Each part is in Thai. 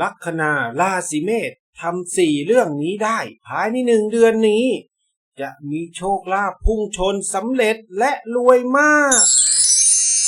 ลัคนาราศีเมษทำสี่เรื่องนี้ได้ ภายในหนึ่งเดือนนี้ จะมีโชคลาภพุ่งชนสำเร็จและรวยมาก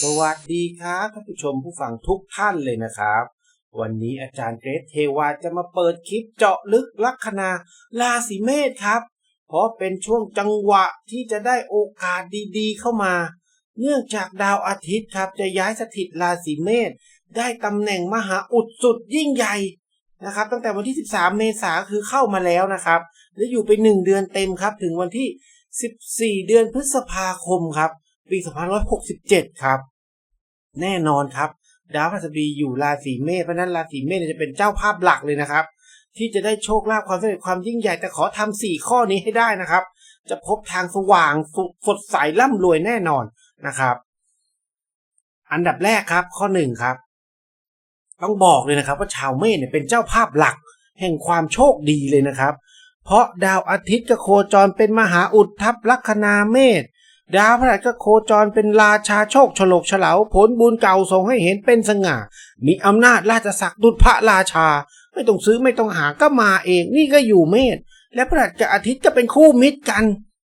สวัสดีครับท่านผู้ชมผู้ฟังทุกท่านเลยนะครับ วันนี้อาจารย์เกรทเทวาจะมาเปิดคลิปเจาะลึกลัคนาราศีเมษครับ เพราะเป็นช่วงจังหวะที่จะได้โอกาสดีๆ เข้ามา เนื่องจากดาวอาทิตย์ครับจะย้ายสถิตราศีเมษ ได้ตำแหน่งมหาอุดสุดยิ่งใหญ่นะครับ ตั้งแต่วันที่ 13 เมษาคือเข้ามาแล้วนะครับ และอยู่ไป 1 เดือนเต็มครับ ถึงวันที่ 14 เดือนพฤษภาคมครับ ปี 2567 ครับ แน่นอนครับ ดาวพฤหัสบดีอยู่ราศีเมษเพราะนั้นราศีเมษจะเป็นเจ้าภาพหลักเลยนะครับ ที่จะได้โชคลาภความสำเร็จความยิ่งใหญ่แต่ขอทำสี่ข้อนี้ให้ได้นะครับ จะพบทางสว่างสสดใสร่ำรวยแน่นอนนะครับ อันดับแรกครับข้อหนึ่งครับ ต้องบอกเลยนะครับว่าชาวเมษเนี่ยเป็นเจ้าภาพหลักแห่งความโชคดีเลยนะครับ เพราะดาวอาทิตย์ก็โคจรเป็นมหาอุดทับลัคนาเมษดาวพฤหัสก็โคจรเป็นราชาโชคฉลกเฉลาผลบุญเก่าส่งให้เห็นเป็นสง่า มีอำนาจราชศักดิ์ดุจพระราชา ไม่ต้องซื้อไม่ต้องหาก็มาเองนี่ก็อยู่เมษและพฤหัสกับอาทิตย์ก็เป็นคู่มิตรกัน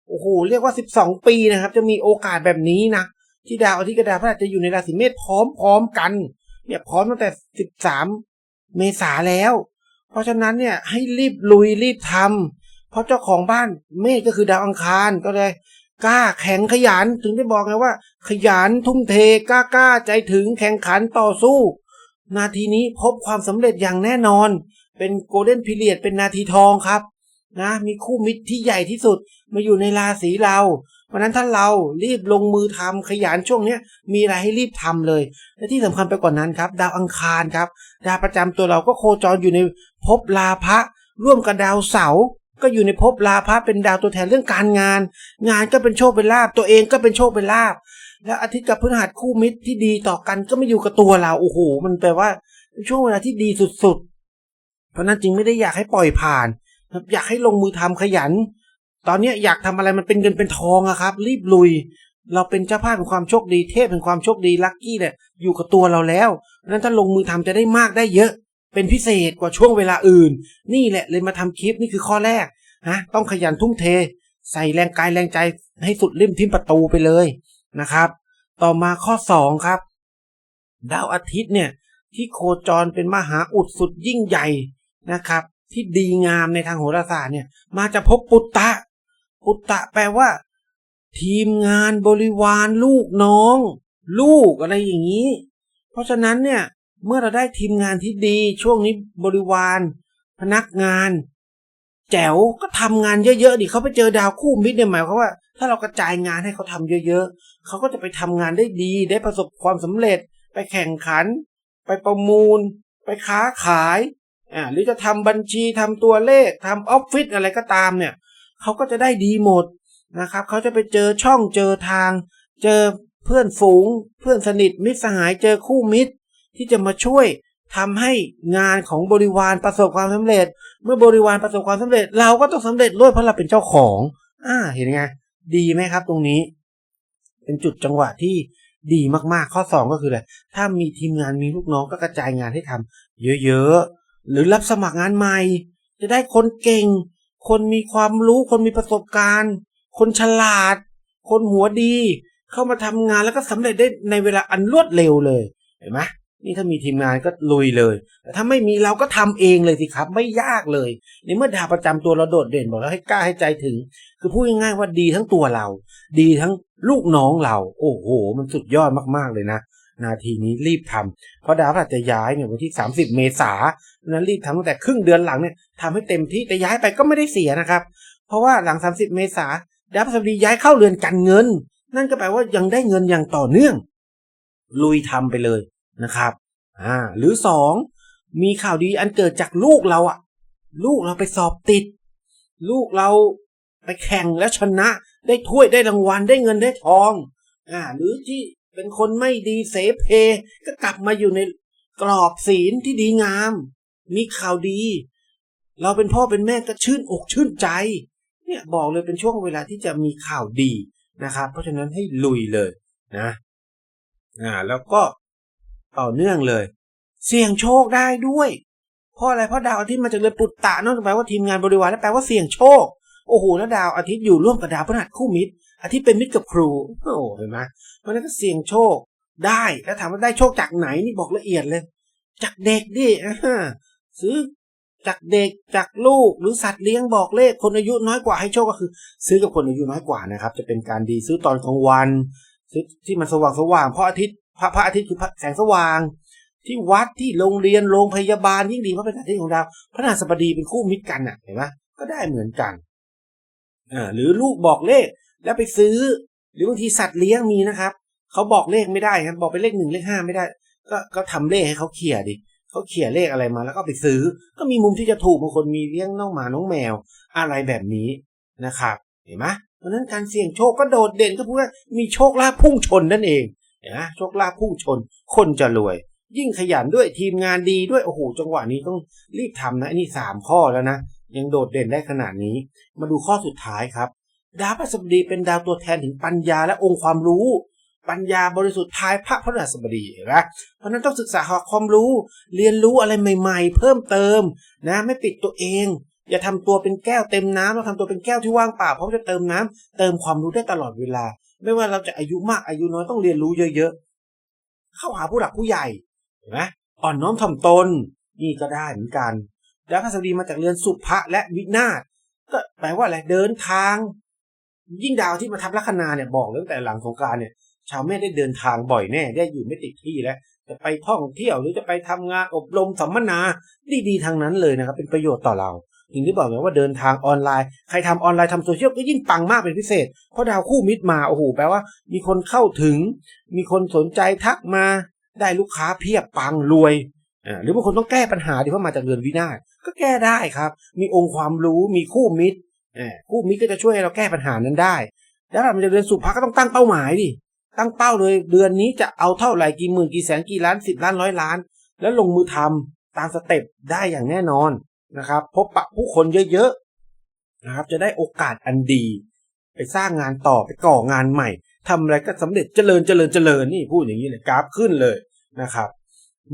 โอ้โหเรียกว่า 12 ปีนะครับ จะมีโอกาสแบบนี้นะที่ดาวอาทิตย์กับดาวพฤหัสจะอยู่ในราศีเมษพร้อมๆกัน เนี่ยพร้อมตั้งแต่ 13 เมษาแล้ว เพราะฉะนั้นเนี่ยให้รีบลุยรีบทำเพราะเจ้าของบ้านเมษก็คือดาวอังคารก็เลยกล้าแข็งขยันถึงได้บอกไงว่า ขยันทุ่มเทกล้ากล้าใจถึงแข่งขันต่อสู้ นาทีนี้พบความสำเร็จอย่างแน่นอน เป็นโกลเด้นพีเรียดเป็นนาทีทองครับนะมีคู่มิตรที่ใหญ่ที่สุดมาอยู่ในราศีเรา เพราะนั้นถ้าเรารีบลงมือทำขยันช่วงเนี้ยมีอะไรให้รีบทำเลย และที่สำคัญไปกว่านนั้นครับ ดาวอังคารครับ ดาวประจำตัวเราก็โคจรอยู่ในภพลาภะร่วมกับดาวเสาร์ก็อยู่ในภพลาภะเป็นดาวตัวแทนเรื่องการงาน งานก็เป็นโชคเป็นลาบตัวเองก็เป็นโชคเป็นลาบแล้วอาทิตย์กับพฤหัสคู่มิตรที่ดีต่อกันก็ไม่อยู่กับตัวเราโอ้โหมันแปลว่าช่วงเวลาที่ดีสุดๆ เพราะนั้นจริงไม่ได้อยากให้ปล่อยผ่าน อยากให้ลงมือทำขยัน ตอนนี้อยากทำอะไรมันเป็นเงินเป็นทองอะครับ รีบลุย เราเป็นเจ้าภาพเป็นความโชคดีเทพเป็นความโชคดีลัคกี้เนี่ยอยู่กับตัวเราแล้วนั้นถ้าลงมือทำจะได้มากได้เยอะ เป็นพิเศษกว่าช่วงเวลาอื่น นี่แหละเลยมาทำคลิปนี่คือข้อแรกนะต้องขยันทุ่มเท ใส่แรงกายแรงใจให้สุดริมทิมประตูไปเลยนะครับ ต่อมาข้อสองครับ ดาวอาทิตย์เนี่ยที่โคจรเป็นมหาอุดสุดยิ่งใหญ่นะครับ ที่ดีงามในทางโหราศาสตร์เนี่ย มาจะพบปุตตะ ปุตตะแปลว่า ทีมงานบริวารลูกน้อง ลูกอะไรอย่างนี้ เพราะฉะนั้นเนี่ยเมื่อเราได้ทีมงานที่ดีช่วงนี้บริวาร พนักงาน แจ๋วก็ทำงานเยอะๆดิเขาไปเจอดาวคู่มิตรเนี่ยหมายความว่า ถ้าเรากระจายงานให้เขาทำเยอะๆเขาก็จะไปทำงานได้ดี ได้ประสบความสำเร็จ ไปแข่งขัน ไปประมูล ไปค้าขายอ่าหรือจะทำบัญชีทำตัวเลขทำออฟฟิศอะไรก็ตามเนี่ย เขาก็จะได้ดีหมดนะครับเขาจะไปเจอช่องเจอทาง เจอเพื่อนฝูง เพื่อนสนิทมิตรสหายเจอคู่มิตร ที่จะมาช่วยทำให้งานของบริวารประสบความสำเร็จ เมื่อบริวารประสบความสำเร็จ เราก็ต้องสำเร็จด้วยเพราะเราเป็นเจ้าของ อ่าเห็นไงดีไหมครับ ตรงนี้ เป็นจุดจังหวะที่ดีมากๆ ข้อสองก็คืออะไรถ้ามีทีมงานมีลูกน้องก็กระจายงานให้ทำเยอะๆหรือรับสมัครงานใหม่ จะได้คนเก่ง คนมีความรู้ คนมีประสบการณ์ คนฉลาด คนหัวดี เข้ามาทำงานแล้วก็สำเร็จได้ในเวลาอันรวดเร็วเลยเห็นไหมนี่ถ้ามีทีมงานก็ลุยเลย แต่ถ้าไม่มีเราก็ทำเองเลยสิครับ ไม่ยากเลยในเมื่อดาประจำตัวเราโดดเด่นบอกแล้วให้กล้าให้ใจถึง คือพูดง่ายๆว่าดีทั้งตัวเรา ดีทั้งลูกน้องเรา โอ้โห มันสุดยอดมากๆเลยนะ นาทีนี้รีบทำเพราะดาวพฤหัสจะย้ายเนี่ยวันที่ 30 เมษานั้นรีบทำตั้งแต่ครึ่งเดือนหลังเนี่ยทำให้เต็มที่แต่ย้ายไปก็ไม่ได้เสียนะครับ เพราะว่าหลัง 30 เมษาดาวพฤหัสดีย้ายเข้าเรือนการเงิน นั่นก็แปลว่ายังได้เงินอย่างต่อเนื่อง ลุยทำไปเลยนะครับอ่าหรือสองมีข่าวดีอันเกิดจากลูกเราอะลูกเราไปสอบติด ลูกเราไปแข่งแล้วชนะได้ถ้วยได้รางวัลได้เงินได้ทองอ่าหรือที่ เป็นคนไม่ดีเสเพก็กลับมาอยู่ในกรอบศีลที่ดีงาม มีข่าวดี เราเป็นพ่อเป็นแม่ก็ชื่นอกชื่นใจ เนี่ยบอกเลยเป็นช่วงเวลาที่จะมีข่าวดีนะครับ เพราะฉะนั้นให้ลุยเลยนะอ่าแล้วก็ต่อเนื่องเลย เสี่ยงโชคได้ด้วยเพราะอะไรเพราะดาวอาทิตย์มาจากเรือปุตตะนั่นแปลว่าทีมงานบริวารและแปลว่าเสี่ยงโชคโอ้โหแล้วดาวอาทิตย์อยู่ร่วมกับดาวพฤหัสคู่มิตร อาทิตย์เป็นมิตรกับครูโอ้เห็นไหมเพราะนั้นก็เสี่ยงโชคได้แล้วถามว่าได้โชคจากไหนนี่บอกละเอียดเลย จากเด็กดิซื้อจากเด็กจากลูกหรือสัตว์เลี้ยงบอกเลขคนอายุน้อยกว่าให้โชคก็คือ ซื้อกับคนอายุน้อยกว่านะครับ จะเป็นการดีซื้อตอนกลางวัน ซื้อที่มันสว่างสว่างเพราะอาทิตย์พระพระอาทิตย์คือแสงสว่าง ที่วัดที่โรงเรียนโรงพยาบาลยิ่งดีเพราะเป็นอาทิตย์ของดาวพระนาสบดีเป็นคู่มิตรกันอะเห็นไหมก็ได้เหมือนกันอ่าหรือลูกบอกเลข แล้วไปซื้อ หรือบางทีสัตว์เลี้ยงมีนะครับเขาบอกเลขไม่ได้ครับบอกเป็นเลขหนึ่งเลขห้าไม่ได้ ก็ก็ทำเลขให้เขาเขี่ยดิเขาเขี่ยเลขอะไรมาแล้วก็ไปซื้อ ก็มีมุมที่จะถูกบางคนมีเลี้ยงน้องหมาน้องแมว อะไรแบบนี้นะครับเห็นไหมเพราะนั้นการเสี่ยงโชคก็โดดเด่นก็เพราะว่ามีโชคลาภพุ่งชนนั่นเองเห็นไหมโชคลาภพุ่งชน คนจะรวย ยิ่งขยันด้วยทีมงานดีด้วยโอ้โหจังหวะนี้ต้องรีบทำนะอันนี้สามข้อแล้วนะยังโดดเด่นได้ขนาดนี้ มาดูข้อสุดท้ายครับ ดาวพฤหัสบดีเป็นดาวตัวแทนถึงปัญญาและองค์ความรู้ ปัญญาบริสุทธิ์ทายพระพฤหัสบดีเห็นไหมเพราะนั้นต้องศึกษาหาความรู้ เรียนรู้อะไรใหม่ ๆ เพิ่มเติมนะ ไม่ปิดตัวเอง อย่าทำตัวเป็นแก้วเต็มน้ำเราทำตัวเป็นแก้วที่ว่างเปล่าเพราะจะเติมน้ำเติมความรู้ได้ตลอดเวลา ไม่ว่าเราจะอายุมากอายุน้อยต้องเรียนรู้เยอะๆ เข้าหาผู้หลักผู้ใหญ่เห็นไหมอ่อนน้อมถ่อมตนนี่ก็ได้เหมือนกันดาวพฤหัสบดีมาจากเรือนสุภะและวินาศก็แปลว่าอะไรเดินทาง ยิ่งดาวที่มาทับลัคนาเนี่ยบอกเลยตั้งแต่หลังสงการเนี่ย ชาวแม่ได้เดินทางบ่อยแน่ได้อยู่ไม่ติดที่แล้วจะไปท่องเที่ยวหรือจะไปทำงานอบรมสัมมนาดีๆทางนั้นเลยนะครับ เป็นประโยชน์ต่อเราอย่างที่บอกไงว่าเดินทางออนไลน์ใครทำออนไลน์ทำโซเชียลก็ยิ่งปังมากเป็นพิเศษ เพราะดาวคู่มิตรมาโอ้โหแปลว่า มีคนเข้าถึง มีคนสนใจทักมา ได้ลูกค้าเพียบปังรวยอ่าหรือบางคนต้องแก้ปัญหาที่เพรามาจากเรือนวินาศก็แก้ได้ครับ มีองค์ความรู้มีคู่มิตร คู่มิตรก็จะช่วยให้เราแก้ปัญหานั้นได้ แล้วเราจะเรียนสุภาก็ต้องตั้งเป้าหมายดิตั้งเป้าเลยเดือนนี้จะเอาเท่าไหร่กี่หมื่นกี่แสนกี่ล้านสิบล้านร้อยล้าน แล้วลงมือทำตามสเต็ปได้อย่างแน่นอนนะครับ พบปะผู้คนเยอะๆนะครับ จะได้โอกาสอันดี ไปสร้างงานต่อไปก่องานใหม่ทำอะไรก็สำเร็จเจริญเจริญเจริญนี่พูดอย่างนี้เลยกราฟขึ้นเลยนะครับ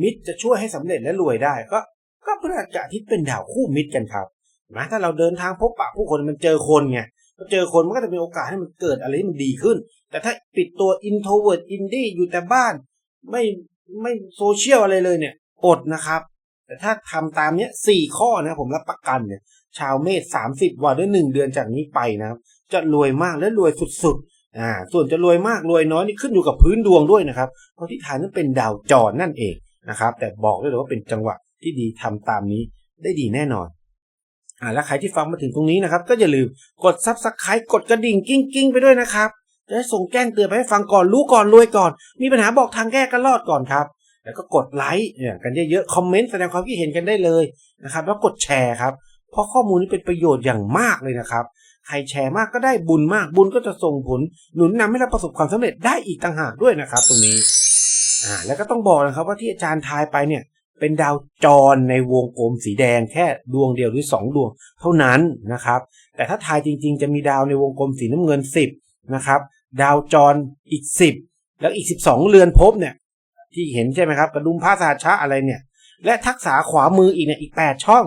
มิตรจะช่วยให้สำเร็จและรวยได้ก็ก็พฤหัสกับอาทิตย์เป็นดาวคู่มิตรกันครับ นไหมถ้าเราเดินทางพบปะผู้คนมันเจอคนไงพอเจอคนมันก็จะมีโอกาสให้มันเกิดอะไรที่มันดีขึ้น แต่ถ้าปิดตัว introvert indie อยู่แต่บ้าน ไม่ไม่โซเชียลอะไรเลยเนี่ยอดนะครับ แต่ถ้าทำตามเนี้ยสี่ข้อนะผมรับประกันเนี่ยชาวเมษสามสิบวันด้วยหนึ่งเดือนจากนี้ไปนะครับ จะรวยมากและรวยสุดๆอ่าส่วนจะรวยมากรวยน้อยนี่ขึ้นอยู่กับพื้นดวงด้วยนะครับ เพราะที่ฐานนั้นเป็นดาวจรนั่นเองนะครับ แต่บอกได้เลยว่าเป็นจังหวะที่ดีทำตามนี้ได้ดีแน่นอน อ่าแล้วใครที่ฟังมาถึงตรงนี้นะครับ ก็อย่าลืมกดซับสไครต์กดกระดิ่งกิ้งกิ้งไปด้วยนะครับ จะได้ส่งแจ้งเตือนไปให้ฟังก่อนรู้ก่อนรวยก่อน มีปัญหาบอกทางแก้ก็รอดก่อนครับ แล้วก็กดไลค์เนี่ยกันเยอะๆคอมเมนต์แสดงความคิดเห็นกันได้เลยนะครับแล้วกดแชร์ครับ เพราะข้อมูลนี้เป็นประโยชน์อย่างมากเลยนะครับใครแชร์มากก็ได้บุญมากบุญก็จะส่งผลหนุนนำให้เราประสบความสำเร็จได้อีกต่างหากด้วยนะครับ ตรงนี้อ่าแล้วก็ต้องบอกนะครับว่าที่อาจารย์ทายไปเนี่ย เป็นดาวจรในวงกลมสีแดงแค่ดวงเดียวหรือสองดวงเท่านั้นนะครับ แต่ถ้าทายจริง ๆ จะมีดาวในวงกลมสีน้ำเงินสิบนะครับ ดาวจรอีกสิบแล้วอีกสิบสองเรือนภพเนี่ยที่เห็นใช่ไหมครับกระดุมผ้าสาชะอะไรเนี่ย และทักษะขวามืออีกเนี่ยอีกแปดช่อง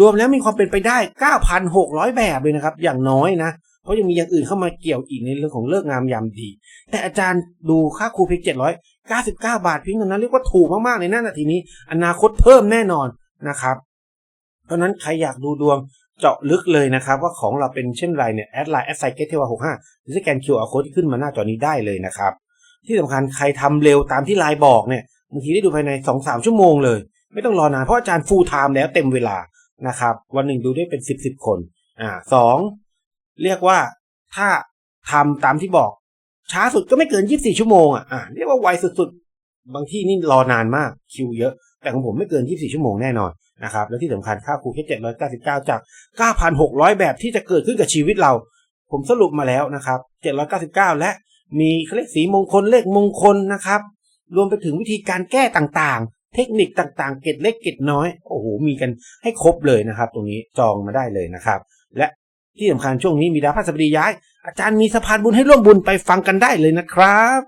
รวมแล้วมีความเป็นไปได้เก้าพันหกร้อยแบบเลยนะครับ อย่างน้อยนะเพราะยังมีอย่างอื่นเข้ามาเกี่ยวอีกในเรื่องของเลิกงามยามดี แต่อาจารย์ดูค่าครูเพียงเจ็ดร้อย เก้าสิบเก้าบาทเพียงเท่านั้นเรียกว่าถูกมากๆในหน้านาทีนี้ อนาคตเพิ่มแน่นอนนะครับ เพราะนั้นใครอยากดูดวงเจาะลึกเลยนะครับว่าของเราเป็นเช่นไรเนี่ยแอดไลน์แอดไซเกตเทวาหกห้าหรือสแกน QR code ที่ขึ้นมาหน้าจอนี้ได้เลยนะครับ ที่สำคัญใครทำเร็วตามที่ไลน์บอกเนี่ยบางทีได้ดูภายในสองสามชั่วโมงเลย ไม่ต้องรอนานเพราะอาจารย์ฟูลไทม์แล้วเต็มเวลานะครับ วันหนึ่งดูได้เป็นสิบสิบคนอ่าสองเรียกว่าถ้าทำตามที่บอก ช้าสุดก็ไม่เกินยี่สิบสี่ชั่วโมงอะอ่าเรียกว่าไวสุดๆ บางที่นี่รอนานมากคิวเยอะ แต่ของผมไม่เกิน 24 ชั่วโมงแน่นอนนะครับแล้วที่สำคัญค่าครูแค่799 จาก 9,600 แบบที่จะเกิดขึ้นกับชีวิตเรา ผมสรุปมาแล้วนะครับ 799 และมีเลขสีมงคลเลขมงคลนะครับ รวมไปถึงวิธีการแก้ต่างๆ เทคนิคต่างๆ เกร็ดเล็กเกร็ดน้อย โอ้โห มีกันให้ครบเลยนะครับ ตรงนี้จองมาได้เลยนะครับ และ ที่สำคัญช่วงนี้มีดาวพฤหัสบดีย้าย อาจารย์มีสะพานบุญให้ร่วมบุญไปฟังกันได้เลยนะครับ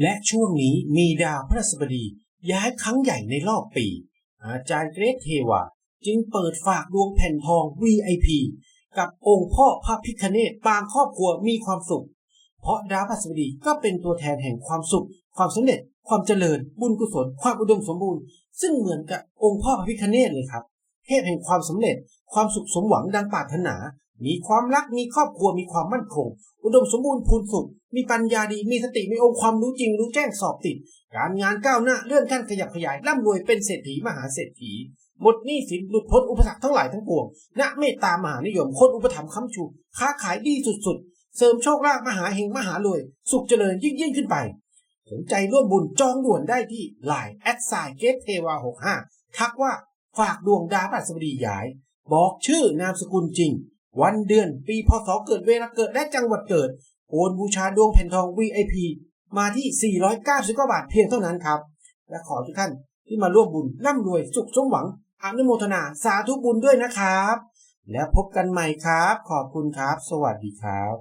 และช่วงนี้มีดาวพฤหัสบดีย้ายครั้งใหญ่ในรอบปี อาจารย์เกรทเทวาจึงเปิดฝากดวงแผ่นทอง VIP กับองค์พ่อพระพิคเนตปางครอบครัวมีความสุข เพราะดาวพฤหัสบดีก็เป็นตัวแทนแห่งความสุข ความสำเร็จ ความเจริญ บุญกุศล ความอุดมสมบูรณ์ ซึ่งเหมือนกับองค์พ่อพระพิคเนตเลยครับ เทพแห่งความสำเร็จ ความสุขสมหวังดังปรารถนา มีความรักมีครอบครัวมีความมั่นคง อุดมสมบูรณ์พูนสุข มีปัญญาดีมีสติมีองค์ความรู้จริง รู้แจ้งสอบติด การงานก้าวหน้าเลื่อนขั้นขยับขยายร่ำรวยเป็นเศรษฐีมหาเศรษฐีหมดหนี้สินหลุดพ้นอุปสรรคทั้งหลายทั้งปวงณเมตตามหานิยมคนอุปถัมภ์ค้ำชูค้าขายดีสุดๆ เสริมโชคลาภมหาเฮงมหารวย สุขเจริญยิ่งยิ่งขึ้นไป สนใจร่วมบุญจองด่วนได้ที่ Line แอดไซเกตเทวา65ทักว่าฝากดวงดาวพฤหัสบดีย้าย บอกชื่อนามสกุลจริง วันเดือนปีพศเกิดเวลาเกิดและจังหวัดเกิด โอนบูชาดวงแผ่นทอง VIP มาที่ 499บาทเพียงเท่านั้นครับ และขอทุกท่านที่มาร่วมบุญร่ำรวยสุขสมหวังอนุโมทนาสาธุบุญด้วยนะครับ แล้วพบกันใหม่ครับ ขอบคุณครับ สวัสดีครับ